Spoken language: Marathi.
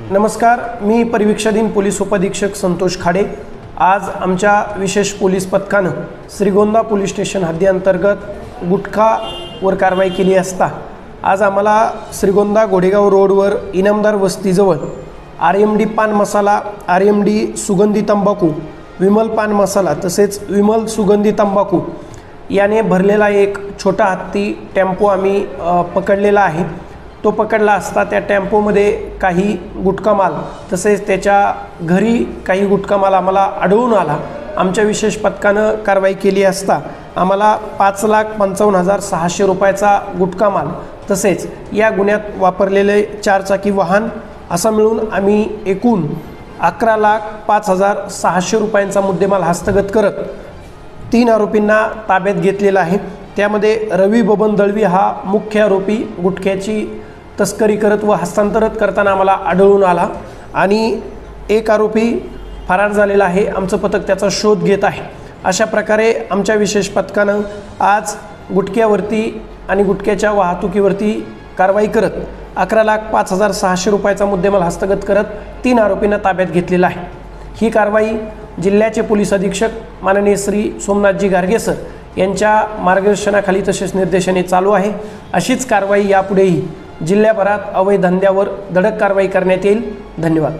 नमस्कार मी परिवीक्षाधीन पोलीस उपाधीक्षक संतोष खाडे. आज आमच्या विशेष पोलीस पथकानं श्रीगोंदा पोलीस स्टेशन हद्दीअंतर्गत गुटखावर कारवाई केली असता आज आम्हाला श्रीगोंदा घोडेगाव रोडवर Inamdar वस्तीजवळ R M D paan masala R M D सुगंधी तंबाखू विमल पान मसाला तसेच विमल सुगंधी तंबाखू याने भरलेला एक छोटा हत्ती टेम्पो आम्ही पकडलेला आहे. तो पकडला असता त्या टेम्पोमध्ये काही गुटखा माल. तसेच त्याच्या घरी काही गुटखा माल आम्हाला आढळून आला. आमच्या विशेष पथकानं कारवाई केली असता आम्हाला पाच लाख पंचावन्न हजार सहाशे रुपयाचा गुटखा माल तसेच या गुन्ह्यात वापरलेले चारचाकी वाहन असं मिळून आम्ही एकूण अकरा लाख पाच हजार सहाशे रुपयांचा मुद्देमाल हस्तगत करत तीन आरोपींना ताब्यात घेतलेला आहे. त्यामध्ये रवी बबन दळवी हा मुख्य आरोपी गुटख्याची तस्करी करत व हस्तांतरित करताना आम्हाला आढळून आला. आणि एक आरोपी फरार झालेला आहे आमचं पथक त्याचा शोध घेत आहे. अशा प्रकारे आमच्या विशेष पथकानं आज गुटख्यावरती आणि गुटख्याच्या वाहतुकीवरती कारवाई करत अकरा लाख पाच हजार सहाशे रुपयाचा मुद्देमाल हस्तगत करत तीन आरोपींना ताब्यात घेतलेला आहे. ही कारवाई जिल्ह्याचे पोलीस अधीक्षक माननीय श्री सोमनाथजी गार्गे सर यांच्या मार्गदर्शनाखाली तसेच निर्देशाने चालू आहे. अशीच कारवाई यापुढेही जिल्ह्याभरात अवैध धंद्यावर धडक कारवाई करण्यात येईल. धन्यवाद.